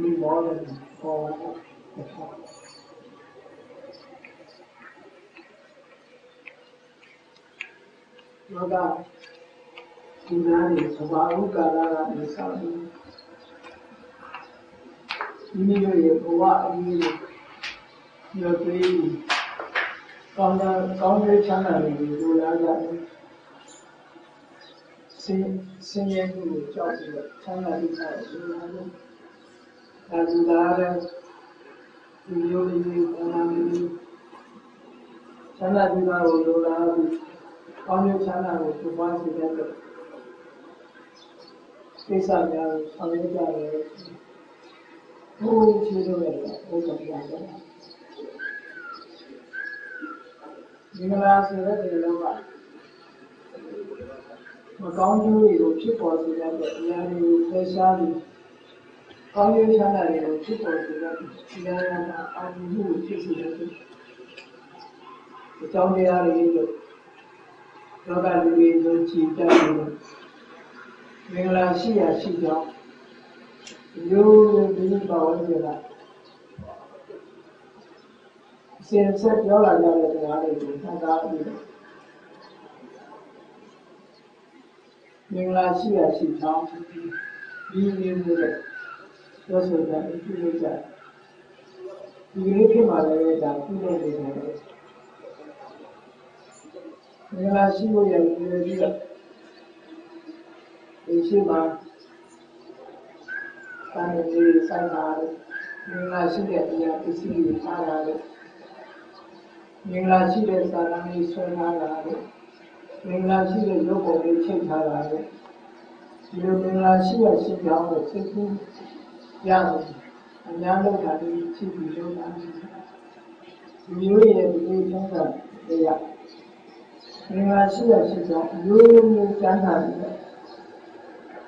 မိမောတယ်ပေါ်တော့တစ်ခါလောကဒီနာရီသဘာဝကာလကနေစပြီးမိမိတို့ရဲ့ဘဝအရေးကိုညှို့သွေးကောင်းတာကောင်းတဲ့ချမ်းသာတွေကိုလိုလားကြတယ်ဆင်းဆင်းရဲမှုကိုကြောက်ပြီးတော့ချမ်းသာပြီးတော့လိုလားတယ်ဒါကူလာ တဲ့ဒီလိုလေးကနာမည်ချမ်းသာပြီးတော့လိုလားပြီးကောင်းတဲ့ချမ်းသာကိုသူ့ဘာစီတဲ့ကိစ္စများဆောင်ရွက်ကြတယ်ဘုရားချီးလို့ရတယ်ဘုရားတရားတယ်မင်္ဂလာဆိုတဲ့ဒီလောကမကောင်းကျိုးတွေကိုဖြစ်ပေါ်စေတဲ့အရာတွေကိုဖယ်ရှားပြီး ကောင်းကျိုးချမ်းသာတွေကိုဖြစ်ပေါ်စေတဲ့တရားရတာအာရုံမှုကိုဖြစ်စေတဲ့အကြောင်းတရားတွေလို့လောကလူတွေယုံကြည်တတ်တယ်မင်္ဂလာရှိရာရှိကြောင်းရိုးရိုးဒီပါဝင်ကြတာစင်ဆက်ပြောလာကြတဲ့တရားတွေကိုသတ်သားပြီးမင်္ဂလာရှိရာရှိကြောင်းဒီမျိုးမျိုးနဲ့ ပြောဆိုတာပြုလုပ်ကြဒီလိုဖြစ်မှလည်းဒါပြုလုပ်နေတယ်မင်္ဂလာရှိဖို့ရည်ရည်ပြီးတော့ဒီရှိမှာစာရင်းလေးစိုက်တာလေမင်္ဂလာရှိတဲ့အရာပစ္စည်းတွေထားတာလေမင်္ဂလာရှိတဲ့စာရင်းလေးဆွဲထားတာလေမင်္ဂလာရှိတဲ့ရုပ်ပုံလေးချိန်ထားတာလေဒီလိုမင်္ဂလာရှိရရှိကြောင်းကိုသိကူ ရတယ်အများလောက်တာဒီချိပြီးလို့တာဒီမျိုးရဲ့ဒီလိုထုံးတာတရားမင်္ဂလာရှိရရှိကြောင်းရိုးရိုးမျိုးကျမ်းစာတွေ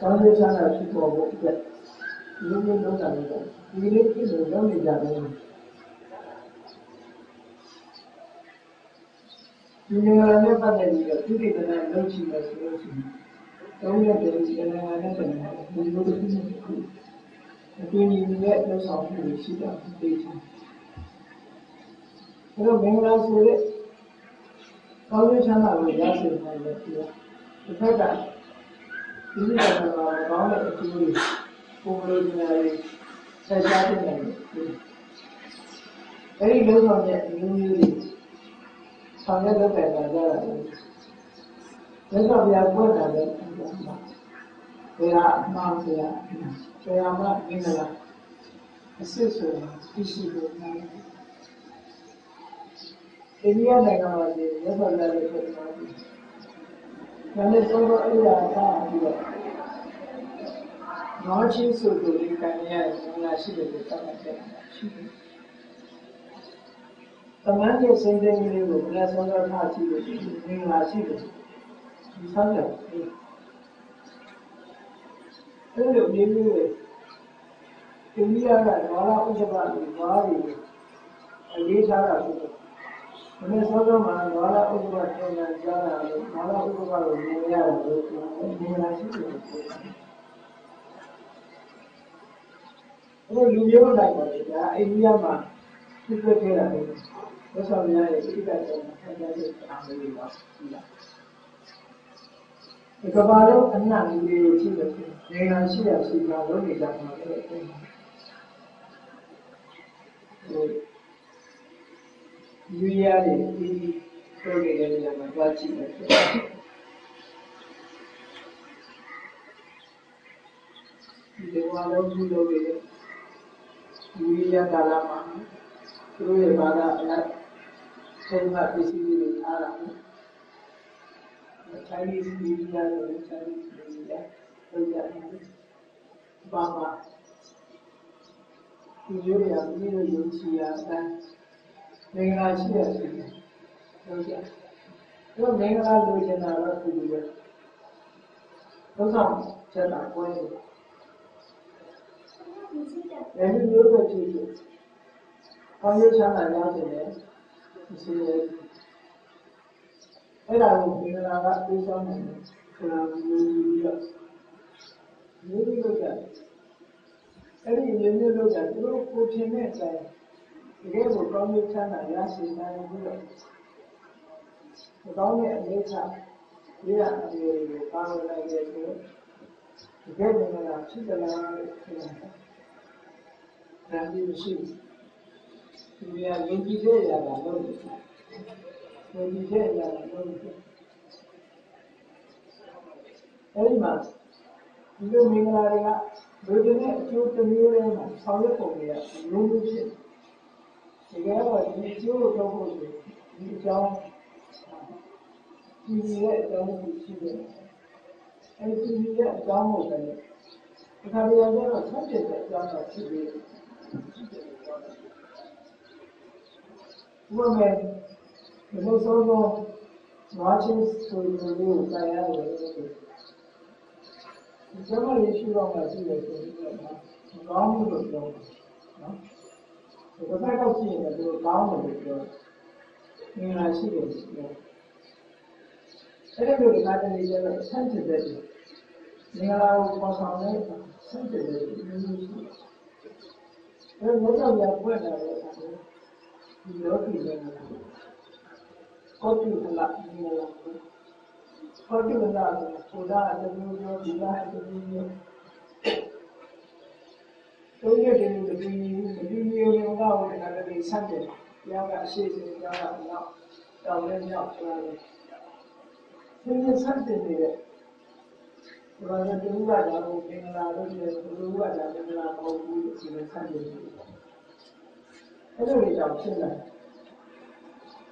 ကောင်းကျိုးချမ်းသာဖြစ်ပေါ်ဖို့အတွက်ဒီလိုမျိုးလုပ်တာလေဒီလိုဖြစ်လို့လုပ်နေကြတယ်ဒီနေရာနဲ့ပတ်သက်ပြီးတော့သူတွေကလည်းလုပ်ချင်တယ်ဆိုလို့ရှိရင်သုံးရက်တည်းဒီနေရာနဲ့တည်းဒီလိုတစ်ခု အတူညီနဲ့လုပ်ဆောင်မှုရှိတာသိချင်အဲတော့မင်္ဂလာဆိုတဲ့ကောင်းကျိုးချမ်းသာကိုရရှိနိုင်တယ်ဒီတစ်ခါကဒီလိုကတော့ကောင်းတဲ့အကျိုးတွေကိုယ်လိုချင်တာတွေဆက်ရှားတဲ့နေတယ်အဲဒီလုံးဆောင်တဲ့အမျိုးမျိုးတွေဆောင်ရွက်လုပ်တယ်ကြတာလေမြတ်စွာဘုရားပွင့်တာလေဘယ်ဟာအမှားဘယ်ဟာဘယ်ဟာမှမင်္ဂလာအစစ်ဆိုတာသိရှိဖို့နားအိန္ဒိယနိုင်ငံမှာဒီမြတ်စွာဘုရားရဲ့ဖြစ်တာဒီဒါနဲ့သုံးတော့အဲ့ဒါအားပြီးတော့နောချင်းဆိုသူလေးကံရရဲ့မင်္ဂလာရှိတယ်လို့သတ်မှတ်တယ်ရှိတယ်တမန်ကျစိတ်တဲ့လေးကိုဘယ်ဆုံးတော့ထားကြည့်လို့မင်္ဂလာရှိတယ်ဒီဆောင်းတယ် အဲ့လိုမျိုးမျိုးလေအိန္ဒိယကဒေါ်လာဥစ္စာတွေဘာတွေအလေးထားတာဖြစ်တယ်မနေ့စောစောမှာဒေါ်လာဥစ္စာတင်လာကြတာလို့ဒေါ်လာဥစ္စာကိုမြင်ရတယ်လို့မင်္ဂလာရှိတယ်လို့ပြောတယ်အဲ့လူမျိုးလိုက်ပါလေဒါအိန္ဒိယမှာဖြစ်ခဲ့ခဲ့တာလေဘုရားများရဲ့ဣဒ္ဓတော်မှာဆက်ကြတဲ့အားလေးပါဒီလား ဒီကဘာလုံးအနတ်လူတွေကိုကြည့်လို့နိုင်ငံရှိရရှိတာလုံးနေကြမှာလေဟိုယူရတဲ့ဒီပြောနေတဲ့နေရာမှာတွားကြည့်တယ်ဒီလိုအလုံးစုလုပ်နေတဲ့ယူရကာလမှာသူတို့ရဲ့ဘာသာအလိုက်ဆုံးမပစ္စည်းတွေအားလာတယ် Chinese media တွေ Chinese media တို့ရတယ်။ဘာမှဒီလိုရပြီးတော့ယုံကြည်ရတဲ့မင်္ဂလာရှိရရှိတယ်။ဟုတ်ကဲ့။ဒီမင်္ဂလာလိုချင်တာတော့ဒီလိုပဲ။ဘုရားချက်တာပွဲတယ်။အဲဒီမျိုးပဲဖြစ်ဖြစ်။ကောင်းရချမ်းသာရစေတယ်။ဒီစေ အဲ့ဒါကိုမင်္ဂလာကပြေးဆောင်နိုင်တယ်ဆိုတာကိုယူပြီးတော့ယူပြီးတော့ကြတယ်အဲ့ဒီမျိုးမျိုးလို့ကသူတို့ကိုထင်တဲ့အတိုင်းတကယ်ကိုကောင်းကျိုးချမ်းသာရရှိနိုင်ပြီးတော့ဒီကောင်းတဲ့အလေးချဒီရအမျိုးတွေကိုပါဝင်နိုင်တဲ့ဆိုတကယ်ကိုလည်းဖြစ်တယ်လားလို့ပြောတာ။ဒါမျိုးရှိဘူး။ဒီကယဉ်ကျေးတဲ့ရတာ လို့ယဉ်ကျေးတဲ့ရတာလို့အဲဒီမှာဒီလိုမင်္ဂလာတွေကလူတွေနဲ့အကျိုးတစ်မျိုးလေးမှာဆောင်ရွက်ပုံတွေကလုံးလုံးဖြစ်ဒီကတော့ဒီအကျိုးကိုတော့ဖို့ဒီအကြောင်းဒီရဲ့အကြောင်းကိုရှိတယ်အဲဒီဒီရဲ့အကြောင်းကိုလည်းဒီခါလေးကတော့ဆက်ဖြစ်တဲ့အကြောင်းကိုရှိတယ်ဘုရားဒီလိုဆိုတော့ငါချင်းဆိုရင်ဒီကိုတိုင်းရတယ်ကျမ လေးရှိတော့မှရှိတယ်ဆိုတော့ကောင်းမှုလို့ပြောတယ်နော်ဒီဘက်ကောက်ကြည့်ရင်လည်းကောင်းတယ်လို့ပြောငင်လာရှိတယ်ပြောအဲ့ဒီလိုဒီကားတွေကျတော့ဆန့်ကျင်တဲ့ငင်လာကိုပေါ်ဆောင်တဲ့ဆန့်ကျင်တဲ့မျိုးမျိုးရှိတယ်အဲ့တော့တော့ရပွင့်တယ်လို့ဆိုတယ်ဒီလိုကြည့်နေတာ ကိုတိလာငင်လာဟောဒီကလာကိုလာတဲ့မျိုးမျိုးဒီလာတဲ့မျိုးမျိုးတုံးရတဲ့လူတွေဒီမျိုးမျိုးကတော့ဒီကနေ့ဆန့်တယ်ပြောင်းကအရှိစိတ်ပြောင်းတာတော့တောင်းလဲမြောက်သွားတယ်ဒီနေ့ဆန့်တယ်တဲ့ဘာလို့ဒီဥပါဒါကိုပင်လာလို့ဒီလိုဥပါဒါပင်လာမဟုတ်ဘူးဒီလိုဆန့်တယ်အဲ့လိုကြောင့်ဖြစ်လာဒါမှလည်းပေါ်တူလာပင်လာဆိုတော့ဒိဋ္ဌမင်္ဂလာဒုစမင်္ဂလာဘုဒ္ဓမင်္ဂလာလို့ဆိုပြီးတော့အာယုနာဝနဲ့ခံစားမှုကိုကြည့်ပြီးတော့မင်္ဂလာလေးကလ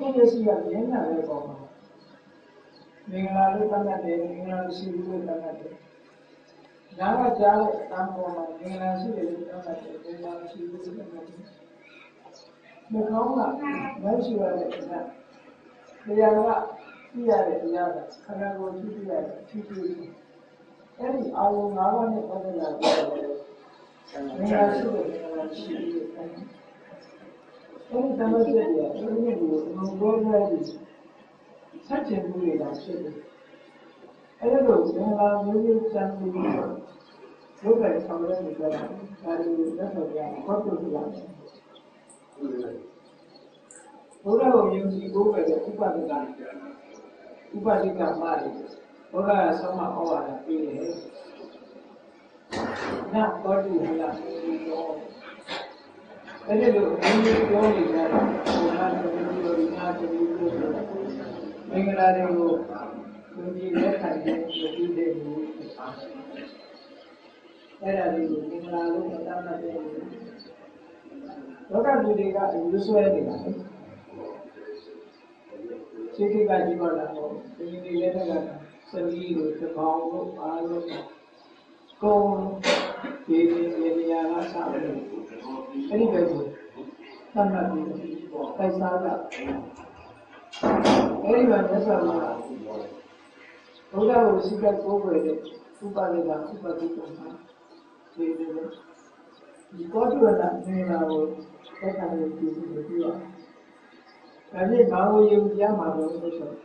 နေတယ်နော်အဲ့တော့ဒီလက်ရှိကမျက်နှာလေးပေါ်မှာမင်္ဂလာလို့သတ်မှတ်တယ်မင်္ဂလာရှိဘူးလို့သတ်မှတ်တယ်။နာကကြားတဲ့အတန်းပေါ်မှာမင်္ဂလာရှိတယ်လို့သတ်မှတ်တယ်မင်္ဂလာရှိဘူးလို့သတ်မှတ်တယ်။ဒီကောင်းကမရှိရတဲ့အခါတရားကပြရတဲ့တရားကခန္ဓာကိုယ်ကြည့်ပြရတယ်ကြည့်ပြတယ်။အဲဒီအာယုံ၅ပါးနဲ့ပတ်သက်လာတယ်မင်္ဂလာရှိတယ်မင်္ဂလာရှိတယ် လို့သတ်မှတ်တယ်။အဲဒီသဘောတရားကဒီလိုမျိုးဘုံဘောရည်ဆက်ကျင်မှုတွေကဖြစ်တယ်။အဲ့လိုငင်္ဂလာမျိုးမျိုးစံပြီးတော့ဘုရားဆောင်ရနေကြတာဒါတွေလက်တော်ပြဟောတုပြရတယ်။ဘုရားကိုယုံကြည်ဖို့ပဲဥပဒကဥပဒကမာရီဘုရားဆောင်းမဩဝါဒပေးတယ်။နာဘောဓိဟလာဒီတော့ အဲ့ဒီလိုအင်းကြီးပြောနေကြတာဘုရားတပည့်တို့ဒီနာတပည့်တို့မင်္ဂလာတွေကိုလူကြီးလက်ခံတဲ့လူကြီးတွေအဲ့ဒါလေးကိုမင်္ဂလာလို့သတ်မှတ်တယ်လောကလူတွေကအယူဆွဲနေတာလေစိတ်ကကြီးပါလာတော့ဒီနေ့လည်းကစလီတို့တပေါင်းတို့အားလို့ကုန်းဒီဒီနေရာကစားတယ် အဲ့ဒီပဲကိုသတ်မှတ်ပြီးတိုက်စားကအဲဒီမှာမြတ်စွာဘုရားဘုရားကိုစိတ်ကကိုးကွယ်တဲ့ဥပါဒေကဥပတိကမှာဒီလိုဒီကောတုရဏနေတာကိုသက်ခံရပြီးပြီးပြရ။ဒါနဲ့ဘာလို့ယုံကြမှာလို့ဆိုတော့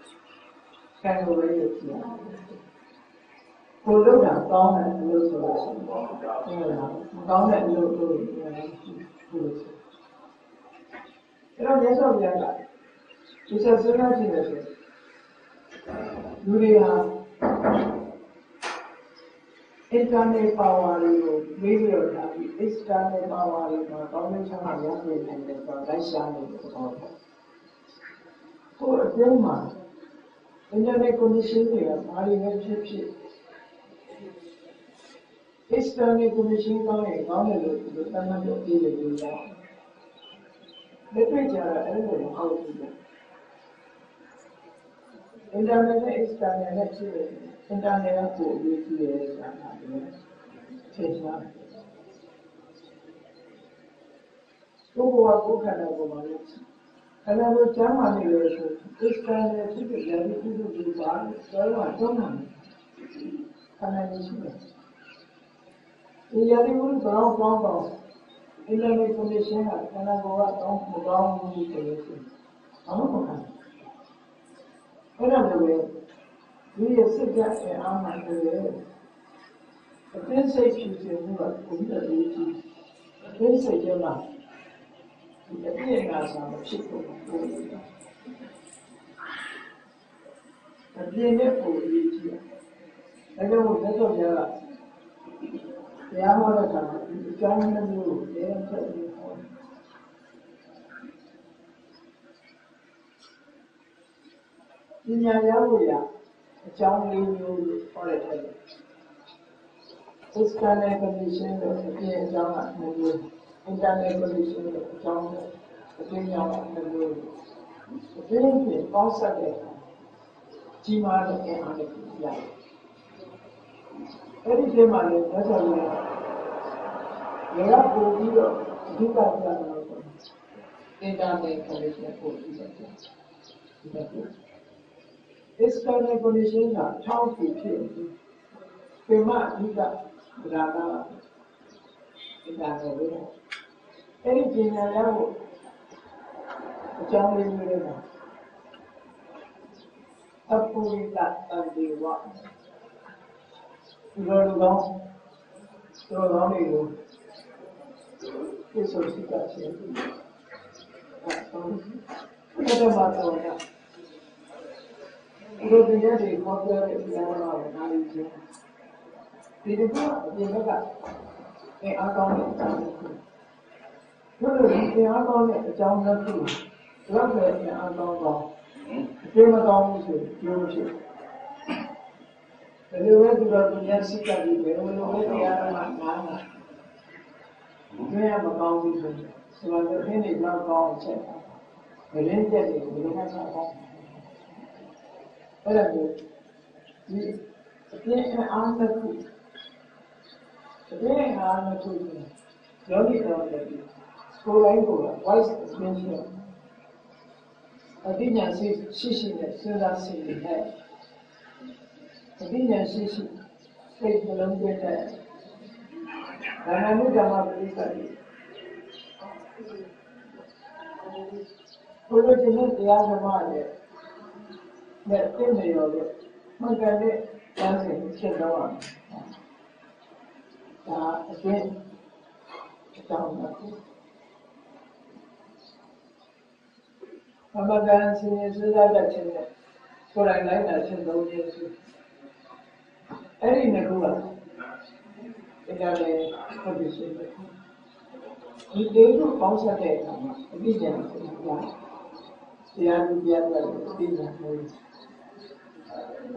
ဆံကိုလည်းယုံကြည်။ ကိုလို့တာကောင်းတယ်လို့ဆိုလို့ရှိရင်ဟုတ်လားမကောင်းတဲ့အလုပ်လို့ပြောတယ်ဟုတ်လို့အဲ့တော့မြတ်စွာဘုရားကဒီဆက်ဆွေးနွေးကြည့်မယ်ဆိုလူတွေဟာ internal power တွေကိုမေးပြီးတော့ဒါပြီး external power တွေမှာကောင်းတဲ့ချမ်းသာရရှိနိုင်တယ်ဆိုတော့လိုက်ရှာနေတယ်ပေါ့။ကိုယ်အကျုံးမှာ internet condition တွေကဘာတွေပဲဖြစ်ဖြစ် external condition ကောင်းရင်ကောင်းတယ်လို့ဒီလိုသတ်မှတ်လို့ပြည့်တယ်လို့ရတယ်။လက်တွေ့ကျတော့အဲ့လိုမဟုတ်ဘူး။ internet နဲ့ external နဲ့ရှိတယ် internet ကပိုအရေးကြီးတယ်ဆိုတာကလည်းသိချာကိုယ်ကကိုယ်ခန္ဓာကိုယ်မှာလို့ခန္ဓာကိုယ်ကျမ်းမာနေလို့ဆိုအစ္စကန်ရဲ့ဖြစ်ဖြစ်ရာဒီဖြစ်ဖြစ်ဒီပါတော့တော့တော့မှာခန္ဓာကြီးရှိတယ် ဒီရာဒီကိုတော့ကောင်းကောင်း internet condition ကခန္ဓာကိုယ်ကတော့မကောင်းဘူးဆိုလို့ရှိရင်အမှန်မှန်အဲ့ဒါမျိုးပဲဒီရစစ်ကြတဲ့အားမှန်တယ်အသိစိတ်ဖြစ်ခြင်းကဘုရားရဲ့ဒီအသိစိတ်ကျမှဒီအပြည့်ငါဆောင်ဖြစ်ဖို့ပို့တယ်အပြည့်နဲ့ပို့ရည်ကြီးတယ်ဒါကြောင့်မြတ်စွာဘုရားက တရားဟောတဲ့အခါမှာဒီအကြောင်းမျိုးကိုတရားထည့်ပြီးဟောတယ်ပညာရဖို့ရအကြောင်းလေးမျိုးကိုဟောတဲ့တဲ့ external condition လို့အပြင်အကြောင်းကမျိုး internal condition လို့အကြောင်းအပြင်အကြောင်းကမျိုးအပြင်ပြင်ပေါင်းစပ်တဲ့ကြီးမားတဲ့အင်အားတွေရတယ် အဲ့ဒီထဲမှာလည်းသက်ဆိုင်ရာရရပို့ပြီးတော့အဓိကပြတယ်လို့ဆိုတယ် internal condition ပို့ပြီးတော့ဒီက external condition ကထောက်ဖြစ်ဖြစ်ပေမအဓိကဒါကအင်တာနက်ပဲအဲ့ဒီပညာရဖို့အကြောင်းလေးမျိုးတွေမှာအပူရိတတန်ဒီဝ ဒီလိုလိုကောင်းတော်တော်လေးကိုပြည့်စုံစိတ်ကချင်းအဲ့တော့ဘယ်တော့မှတော့ဒီလိုတရားတွေဟောပြောတဲ့ဘုရားတော်ကနားလည်ခြင်းဒီတစ်ခုအပြင်ဘက်ကအင်အားကောင်းတဲ့အကြောင်းတစ်ခုတို့လိုအင်အားကောင်းတဲ့အကြောင်းတစ်ခုတော့ပဲအင်အားကောင်းကောင်းအကျိုးမကောင်းဘူးဆိုကျိုးဖြစ်တယ် လိုပဲသူတော်သူများစိတ်ကပြီးပဲဘယ်လိုပဲတရားမှနားနာဒီရမကောင်းဘူးဆိုရင်ဆိုတော့ဒီနေ့တော့ကောင်းချက်ဘယ်ရင်းချက်တွေဘယ်လိုမှဆက်ကောင်းအဲ့ဒါကိုဒီအပြင်းအားတစ်ခုအပြင်းအားတစ်ခုယောဂီတော်တယ်ကိုယ်တိုင်းကိုယ် voice expansion အတိညာရှိရှိရှိနဲ့စဉ်းစားစီနဲ့ အတိညာရှိရှိစိတ်နှလုံးသွင်းတဲ့ဒါနမှုဓမ္မပရိသတ်ဘုရားရှင်ရဲ့တရားဓမ္မရဲ့နဲ့တင့်နေရောလို့မှန်ကန်တဲ့တန်းစဉ်ဖြစ်တော့အောင်ဒါအကျဉ်းအကြောင်းပါအမဂန်စင်စူးစမ်းတတ်ခြင်းနဲ့ကိုယ်တိုင်လိုက်တာခြင်းသုံးခြင်းစု အဲ့ဒီနှစ်ခုကဒါလည်းဟုတ်ပြီရှင်ဒီလေးခုပေါင်းစပ်တဲ့အခါမှာအပြည့်ကျန်ဆိုတာတရားသူတရားတယ်အပြည့်ကျန်လို့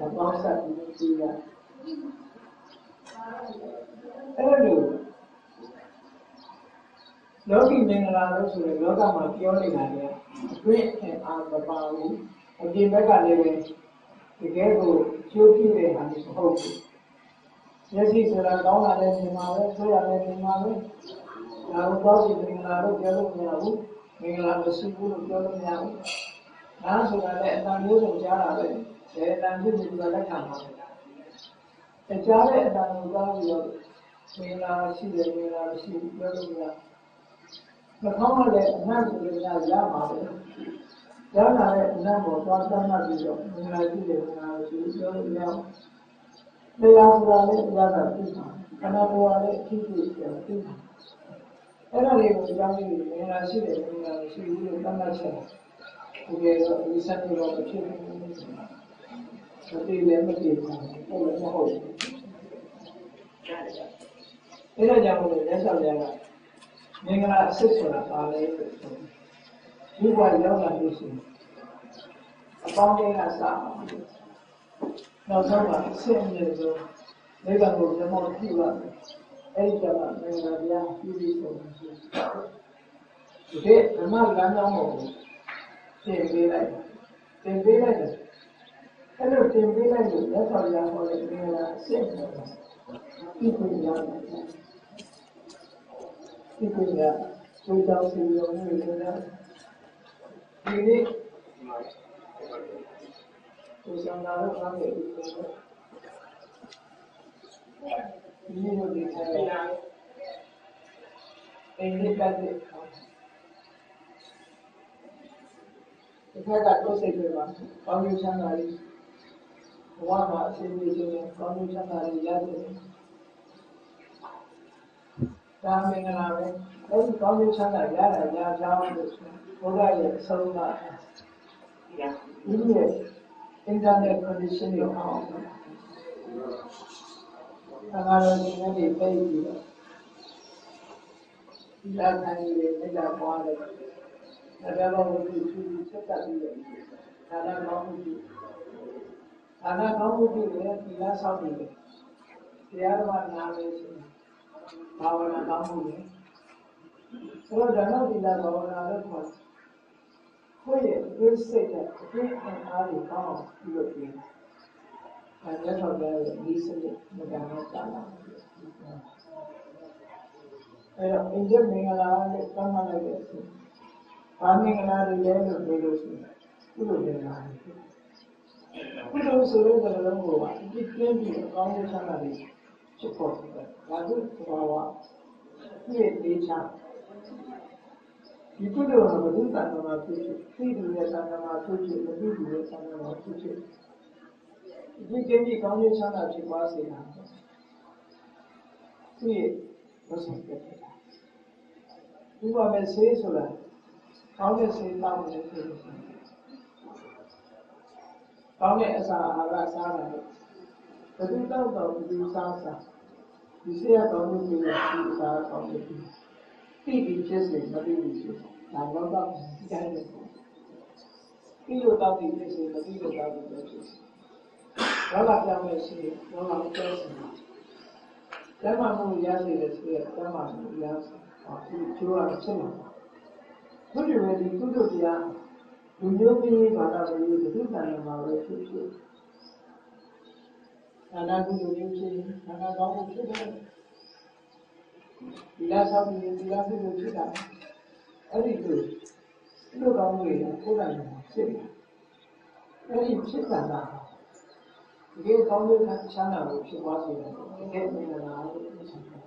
အပေါင်းစပ်ပြီးကြည့်ရအဲ့လိုလောကီမင်္ဂလာလို့ဆိုရင်လောကမှာပြောနေတာလေအတွင်းအင်အားမပါဘူးအပြင်ဘက်ကလည်းပဲတကယ်ကိုကျိုးပြည့်တဲ့ဟာမျိုးမဟုတ်ဘူး မျက်စိဆိုတာကောင်းတာလည်းမြင်ပါပဲဆိုးတာလည်းမြင်ပါပဲဒါကိုတော့ဒီမင်္ဂလာလို့ပြောလို့မရဘူးမင်္ဂလာမရှိဘူးလို့ပြောလို့မရဘူးနားဆိုတာလည်းအတန်မျိုးစုံကြားတာပဲဘယ်အတန်ဖြစ်ဖြစ်ဒီလက်ခံပါ့တကြားတဲ့အတန်ကိုကြားပြီးတော့မင်္ဂလာရှိတယ်မင်္ဂလာမရှိဘူးပြောလို့မရနှာခေါင်းကလည်းအနတ်ဆိုလို့ရရပါပဲ။ရလာတဲ့အနတ်ကိုသွားသတ်မှတ်ပြီးတော့မင်္ဂလာရှိတယ်မင်္ဂလာရှိပြောလို့ရအော င်။တရားဆိုတာလည်းအရသာသိတာ။ခန္ဓာကိုယ်ကလည်းအဖြစ်ဖြစ်ပြောသိတာ။အဲ့ဒါလေးကိုကြောင်းပြီးမင်္ဂလာရှိတယ်မင်္ဂလာရှိဘူးလို့သတ်မှတ်ချက်။ဒီကေတော့ဒီစက်ကတော့အဖြစ်ဖြစ်နေတယ်။မတည်လည်းမတည်ဘူး။ဟုတ်လည်းမဟုတ်ဘူး။အဲ့ဒါကြောင့်လည်းလက်ဆောင်ရတာမင်္ဂလာအစစ်ဆိုတာပါလေလို့ဆိုဒီဘဝရောက်လာလို့ရှိရင်အပေါင်းတွေကစအောင် နောက်ဆုံးမှာအစစ်အမြင့်ဆုံးမိဘကိုဓမ္မကြည့်ပါမယ်အဲ့ဒီကမှမင်္ဂလာတရားပြုပြီးဆုံးရှိတယ်ဒီဓမ္မလမ်းကြောင်းကိုသင်ပေးလိုက်သင်ပေးလိုက်တယ်အဲ့လိုသင်ပေးလိုက်လို့လက်ဆောင်ရဟောတဲ့မင်္ဂလာအစစ်ဆိုတာဒီကိုရတယ်ဒီကိုရဆွေးတောင်းစီရုံနဲ့လည်းဒီနေ့ ကိုစံသာတော့ဘာလဲဒီလိုဒီလိုဒီချာအင်းဒီပတ်တဲ့ဒီခါကတော့စိတ်တွေပါကောင်းကျိုးချမ်းသာလေးဘဝမှာအစဉ်ပြေခြင်းကောင်းကျိုးချမ်းသာလေးရတယ်ဒါမင်္ဂလာပဲအဲဒီကောင်းကျိုးချမ်းသာရတာရကြောင်းလို့ဘုရားရဲ့အဆုံးအမဒီရဲ့ internet condition တွေအောင်ဒါကတော့ဒီနေ့ပြည်ပြီးတော့ဒီလာခံရတဲ့မေတ္တာပွားတယ်။ဒါကြောင့်ဘုရားသူဆက်တတ်ပြီးတယ်။ဒါနကောင်းမှုပြု။ဒါနကောင်းမှုပြုတယ်ဒီလားဆောက်နေတယ်။တရားတော်နာမယ်ဆိုဘာဝနာကောင်းမှုလေ။ဆိုတော့ဒါနဒီလားဘာဝနာလို့ခေါ်တယ်။ ကိုယ့်ရဲ့အသိစိတ်တဲ့အသိအင်အားကိုကောင်းအောင်ပြုလုပ်ပြီးအဲဒါတော့လည်းဒီစနစ်မကမ်းတော့တာလာအဲ့တော့အင်ဂျင်မင်္ဂလာနဲ့တမ်းမှလိုက်တဲ့အချိန်ဘာမင်္ဂလာတွေလဲလို့ပြောလို့ရှိရင်ကုသိုလ်မင်္ဂလာတွေကုသိုလ်ဆိုတဲ့စကားလုံးကိုပါဒီပြင်းပြီးအကောင်းဆုံးချမ်းသာတွေဖြစ်ပေါ်တယ်ဒါကဘာဝပြည့်သေးချမ်း ဒီကုသိုလ်ကဘုဒ္ဓတန်ခါမှာဖြစ်ဖြစ်သိသူရဲ့တန်ခါမှာဖြစ်ဖြစ်မသိသူရဲ့တန်ခါမှာဖြစ်ဖြစ်ဒီကျင်းပြီးကောင်းကျိုးချမ်းသာဖြစ်သွားစေတာသူရဲ့ဝတ်ဆောင်ပြတ်တာဒီမှာပဲဆေးဆိုတာကောင်းတဲ့ဆေးတောင်းတယ်ဆိုလို့ရှိရင်ကောင်းတဲ့အစာအာဟာရစားတာလေဘယ်သူတောက်တော့ဘယ်သူစားစားဒီဆေးရကောင်းလို့ပြီးတော့ဒီအစာကောင်းလို့ပြီး ပြီးပြီးဖြစ်စေမပြီးဘူးဖြစ်ဒါတော့တော့ကြားတယ်ပြီးလို့တောက်ပြီးဖြစ်စေမပြီးလို့တောက်ပြီးဖြစ်စေဘာလာပြောင်းလဲရှိရင်ဘာလာပြောစီကျမ်းမာမှုရရှိတဲ့ဆိုရကျမ်းမာမှုရရှိအခုကျိုးရဖြစ်မှာဘုရားရဲ့ဒီကုသိုလ်တရားလူမျိုးကြီးဘာသာရေးဘုဒ္ဓတန်မှာပဲဖြစ်ဖြစ်သာနာကုသိုလ်မျိုးဖြစ်သာနာကောင်းမှုဖြစ်တယ် ဒီလားဆောက်ပြီးဒီလားဖြစ်လို့ဖြစ်တာအဲ့ဒီလိုဒီလိုကောင်းမှုတွေကကိုယ်တိုင်ဖြစ်တယ်အဲ့ဒီဖြစ်တာကတကယ်ကောင်းတဲ့ချမ်းသာကိုဖြစ်သွားစေတယ်တကယ်မင်္ဂလာလို့ပြောချင်တယ်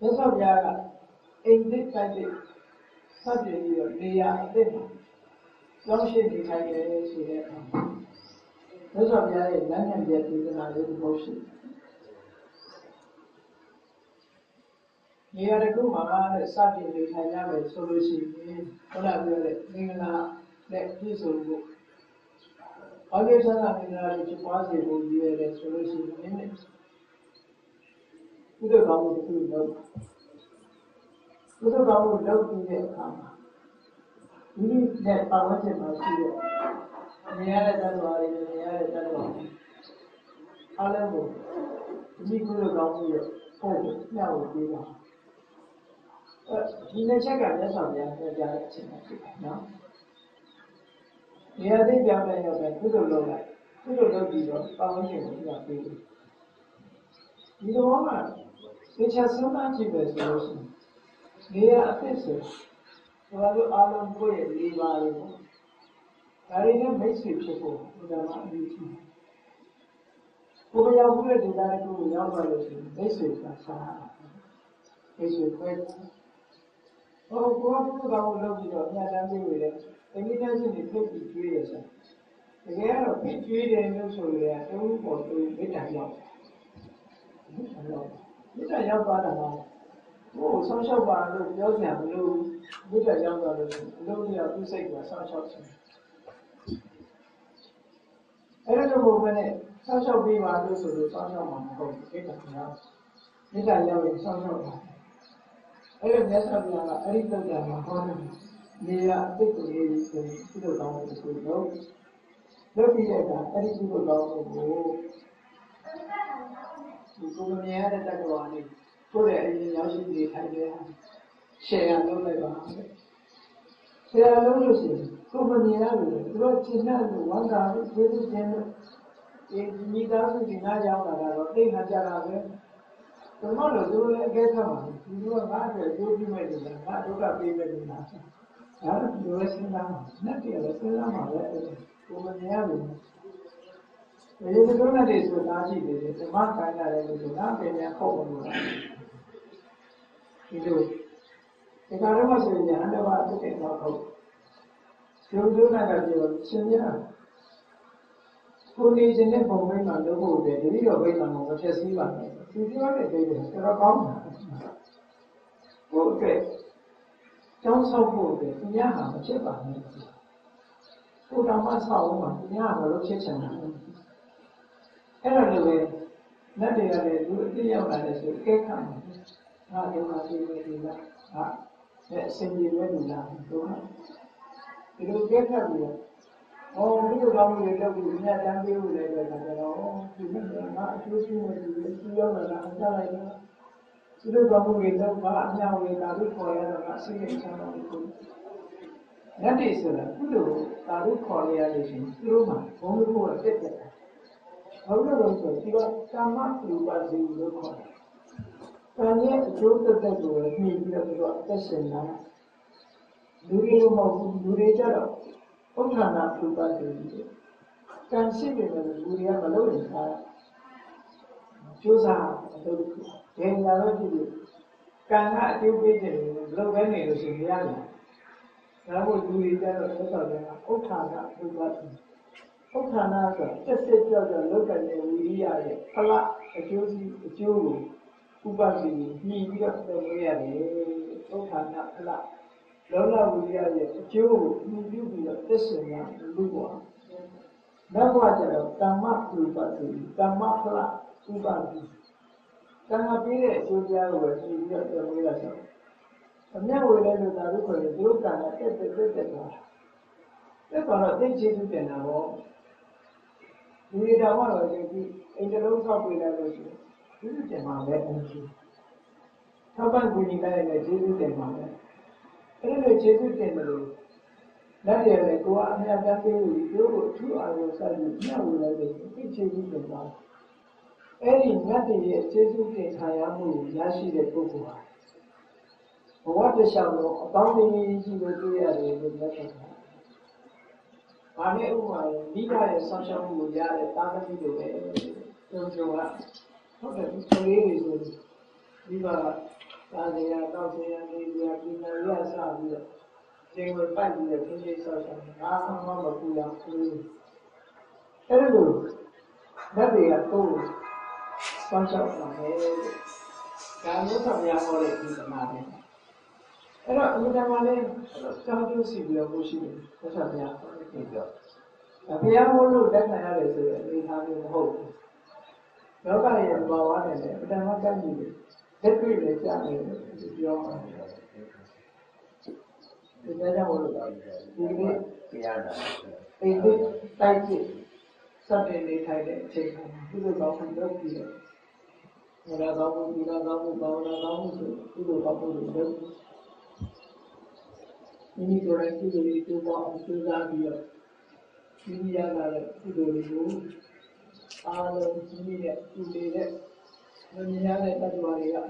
မြတ်စွာဘုရားကအိမ်သစ်တိုက်တဲ့ဆက်ပြပြီးတော့နေရာအသစ်မှာကျောင်းရှိနေထိုင်တယ်ဆိုတဲ့အခါမြတ်စွာဘုရားရဲ့လမ်းညွှန်ချက်ဒေသနာလေးတစ်ပုဒ်ရှိ နေရာတစ်ခုမှာတဲ့စတင်နေထိုင်ရမယ်ဆိုလို့ရှိရင်ခုနပြောတဲ့မင်္ဂလာနဲ့ပြည့်စုံဖို့ဘာလို့ဆန္ဒမင်္ဂလာတွေဖြစ်ပွားစေဖို့ရည်ရွယ်တယ်ဆိုလို့ရှိရင်ကုသိုလ်ကောင်းမှုတစ်ခုလုပ်ကုသိုလ်ကောင်းမှုလုပ်ပြီးတဲ့အခါမှာဒီနဲ့ပတ်ဝန်းကျင်မှာရှိတဲ့နေရာတဲ့တတ်တော်တွေနေရာတဲ့တတ်တော်တွေအားလုံးကိုဒီကုသိုလ်ကောင်းမှုရဲ့ပုံမျှဝေပေးပါအဲ ဒီနေ့ချက်ကမြတ်စွာဘုရားပြောကြားတဲ့အချိန်မှာဖြစ်တယ်နော်နေရာသိပြောင်းလဲရောက်ပဲကုသိုလ်လုပ်လိုက်ကုသိုလ်လုပ်ပြီးတော့ပတ်ဝန်းကျင်ကိုပြပေးတယ်ဒီတော့မှသေချာဆုံးမကြည့်ပဲဆိုလို့ရှိရင်နေရာအသစ်ဆိုဘာလို့အားလုံးကိုယ့်ရဲ့လေးပါးလေးပေါ့ဒါတွေနဲ့မိတ်ဆွေဖြစ်ဖို့ဒီကမှာအရေးကြီးတယ်ကိုယ်ရောက်တဲ့ဒေသတွေကိုရောက်သွားလို့ရှိရင်မိတ်ဆွေကစားမိတ်ဆွေခွဲ ဟောကိုယ်ကဘုရားကိုလုပ်ပြီးတော့ညတမ်းပေးရတယ်တမိသားချင်းတွေဖိတ်ပြီးကျွေးရစားတကယ်တော့ဖိတ်ကျွေးတယ်လို့ဆိုရတုံးပေါ်တုံးမေတ္တာရောက်မေတ္တာရောက်မေတ္တာရောက်သွားတာကဟိုဆောင်းလျှောက်ပါလို့ပြောစရာမလိုမေတ္တာရောက်သွားလို့အလုံးကြီးကသူ့စိတ်ကဆောင်းလျှောက်ချင်အဲ့ဒါလိုဘယ်နဲ့ဆောင်းလျှောက်ပြီးပါလို့ဆိုလို့ဆောင်းလျှောက်မှာမဟုတ်ဘူးမေတ္တာရောက်မေတ္တာရောက်ရင်ဆောင်းလျှောက်ပါ အဲ့ဒါမြတ်စွာဘုရားကအဲ့ဒီတုတ်တာမှာဟောတယ်နေရာအစ်ကိုရေးဆိုရင်ဒီလိုကောင်းတဲ့ကိုလို့လုပ်ပြီးတဲ့အခါအဲ့ဒီဒီလိုကောင်းတဲ့ကိုဒီကိုမြင်ရတဲ့တက္ကဝါလေးကိုယ့်ရဲ့အရင်ရောက်ရှိနေထိုင်တဲ့ရှယ်ယာလုပ်လိုက်ပါရှယ်ယာလုပ်လို့ရှိရင်ကိုယ်မမြင်ရဘူးသူတို့ရှင်းတဲ့ဝန်တာကိုကျေးဇူးတင်လို့ဒီမိသားစုဒီနားရောက်လာတာတော့သိမှကြတာပဲ ဘယ်မှလို့သူလည်းအကဲခတ်မှာသူကငါ့အတွက်ကြိုးပြီးမဲ့လို့ငါဒုက္ခပေးမဲ့လို့လားဒါတော့ဒီလိုစဉ်းစားမှာနဲ့တည်းလည်းစဉ်းစားမှာပဲကိုမမြင်ရဘူးဒီလိုလိုနဲ့ဆိုတာရှိတယ်ဓမ္မခိုင်းရတယ်လို့ငါပြန်ပြန်ခေါက်လို့လားဒီလိုဒီကာရမဆိုရင်ဟန်တော့အတက်တော့ဟုတ်ကျုံကျုံနဲ့ကပြောရှင်ပြကိုနေခြင်းနဲ့ပုံမိတ်မှာလုပ်ဖို့တယ်တတိယဘိက္ခာမှာမဖြစ်စည်းပါနဲ့ သူပြောတဲ့ဒိဋ္ဌိကတော့ကောင်းတာဟုတ်ကဲ့ကျောင်းဆောက်ဖို့တယ်သူများဟာမဖြစ်ပါနဲ့ကိုတော်မဆောက်အောင်ပါသူများကမလုပ်ဖြစ်ချင်တာအဲ့ဒါလိုပဲလက်တွေကလည်းလူအတိရောက်လာတယ်ဆိုအကဲခတ်မှာငါတို့ကဒီလိုဒီလားဟာအဲ့အစဉ်ပြေမဲ့လူလားတို့ဟာဒီလိုကဲခတ်ပြီးတော့ ဟောဒီလိုကောင်းလို့လုပ်ပြီးညတန်းပေးလို့လည်းပဲကျွန်တော်ဒီနေ့ငါအကျိုးရှိနေပြီသူရောက်လာတာအကြလိုက်တော့ဒီလိုကောင်းလို့လုပ်ပါအများဝေတာလို့ခေါ်ရတော့အစိတ်ချမ်းသာလို့ကိုလက်တွေဆိုတာကုသိုလ်တာလို့ခေါ်ရရလို့ရှိရင်သူတို့မှာဘုံလို့ကတက်တက်တာဘာလို့လဲဆိုတော့ဒီကကာမလူပါစီလို့ခေါ်တယ်။ဒါနဲ့အကျိုးတက်တက်ကိုညှိပြီးတော့သူကအသက်ရှင်လာလူတွေလိုမဟုတ်ဘူးလူတွေကြတော့ ဥဋ္ဌာဏလူပါစီလို့ကံရှိနေတယ်လူတွေကမလုပ်ရင်ခါကျိုးစားလုပ်လို့ဒိညာတော့ကြည့်လို့ကံကအကျိုးပေးတယ်လို့ပဲနေလို့ရှိရင်မရဘူး။ဒါမို့လူတွေကြတော့သက်တော်ကဥဋ္ဌာဏလူပါစီဥဋ္ဌာဏဆိုတက်စစ်ကြောက်ကြောက်လောက်ကတဲ့ဝိရိယရဲ့ဖလားအကျိုးစီအကျိုးကိုဥပဒေကြီးညှိပြီးတော့ပြောလို့ရတယ်ဥဋ္ဌာဏဖလား လောလဝိရိယရဲ့အကျိုးကိုညှိပြုပြီးတော့သက်ရှင်ရလူ့ဘဝနောက်ဘဝကျတော့ကမ္မဥပဒေကမ္မဖလားဥပဒေကံကပေးတဲ့အကျိုးတရားကိုပဲညှိပြီးတော့ပြောလို့ရဆိုအမြတ်ဝေလဲလို့သာလို့ခေါ်ရင်ဒီဥက္ကံကတက်တက်တက်တက်သွားတက်သွားတော့သိချေသူတင်တာပေါ့ဒီလိုတော့တော့ဒီအိမ်တလုံးဆောက်ပေးလိုက်လို့ရှိရင်ကျေးဇူးတင်ပါပဲအရှိထောက်ပံ့ကူညီလိုက်ရင်ကျေးဇူးတင်ပါပဲ အဲ့လိုကျေးဇူးတင်တယ်လို့လက်ရည်ကိုကအမြတ်တမ်းပေးလို့ဒီလိုကိုအထူးအာရုံစိုက်ပြီးညှို့ဝင်လိုက်တယ်ဒီကျေးဇူးတင်ပါအဲ့ဒီမြတ်တည်းရဲ့ကျေးဇူးတင်ခံရမှုရရှိတဲ့ပုဂ္ဂိုလ်ဟာဘဝတစ်လျှောက်လုံးအပေါင်းအသင်းကြီးကိုတွေ့ရတယ်လို့ပြောတာ။ဘာနဲ့ဥပမာမိဘရဲ့ဆောင်းရှောက်မှုကိုရတဲ့တာမတိတွေပဲ။ကျွန်တော်ကဟုတ်တယ်ဒီကလေးတွေဆိုမိဘက သာဇေယတောက်ဇေယနေဇေယပြည်နယ်ရစပြီးတော့ချိန်ဝပတ်ပြီးတော့ခင်းချင်းဆောက်ရှောက်တာဘာမှမပူရဘူး။အဲ့လိုလက်တွေကကိုယ်ဆောင်းရှောက်တာပဲ။ဒါမျိုးဆောင်ရဟောတဲ့ဒီသမားတွေအဲ့တော့အမြဲတမ်းလည်းစောင့်ကြည့်စီပြီးတော့ကိုရှိတယ်ဆက်ဆက်ပြပြီးပြောအဖေရောလို့လက်ခံရတယ်ဆိုရင်အနေထားမျိုးမဟုတ်ဘူးလောကရဲ့ဘာဝနဲ့လည်းအတန်မှကန့်ကြည့်တယ်လက်တွေ့လည်းကြားနေတယ် ပြောမှာဒီနေ့ကြောင့်လို့ဒီနေ့တရားနာအိမ်လေးတိုက်ကြည့်စတဲ့နေထိုင်တဲ့အချိန်မှာဒီလိုကောင်းမှုလုပ်ပြီးတော့ဘုရားကောင်းမှုဒီလားကောင်းမှုဘာဝနာကောင်းမှုဆိုဒီလိုကောင်းမှုတွေလုပ်မိမိကိုယ်တိုင်ကုသိုလ်တွေတိုးပေါအောင်ကြိုးစားပြီးတော့မိမိရ လာတဲ့ကုသိုလ်တွေကို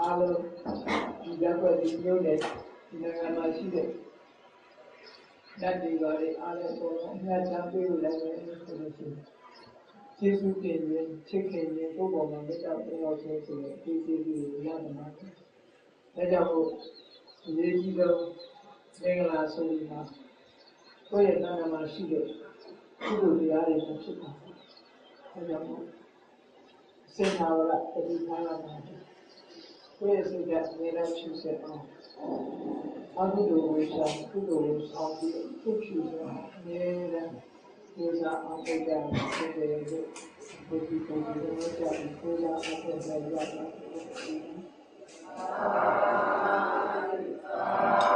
အားလုံးမိမိရဲ့ကုသိုလ်တဲ့မမြင်ရတဲ့တ attva တွေကအစအားလုံးဒီဘက်ကွက်ဒီမျိုးနဲ့ဒီနိုင်ငံမှာရှိတဲ့ဓာတ်တွေပါလေအားလုံးပေါ်တော့အများကြီးပေးလို့လည်းဆိုလို့ရှိရင်ကျေးဇူးတင်ရင်ချစ်ခင်ရင်ကိုယ်ပေါ်မှာမေတ္တာပို့လို့ဆိုဆိုဒီကျေးဇူးကိုရနိုင်မှာဒါကြောင့်မို့အရေးကြီးဆုံးမင်္ဂလာဆိုရင်မှာကိုယ့်ရဲ့နာမမှာရှိတဲ့ကုသိုလ်တရားတွေဖြစ်ပါအဲကြောင့်မို့ စေနာဝရပฏิပါဒနာကိုယ့်ရဲ့စိတ်ကနေလည်းဖြူစက်အောင်အခုလိုဝိစာခုလိုဆောင်ပြီးဖြူဖြူစက်နေတဲ့ဒီစာအောင်ပြတဲ့စိတ်တွေကိုဘုရားကိုယ်တော်ကြောင့်ကိုယ်တော်အပ်တဲ့ရတာ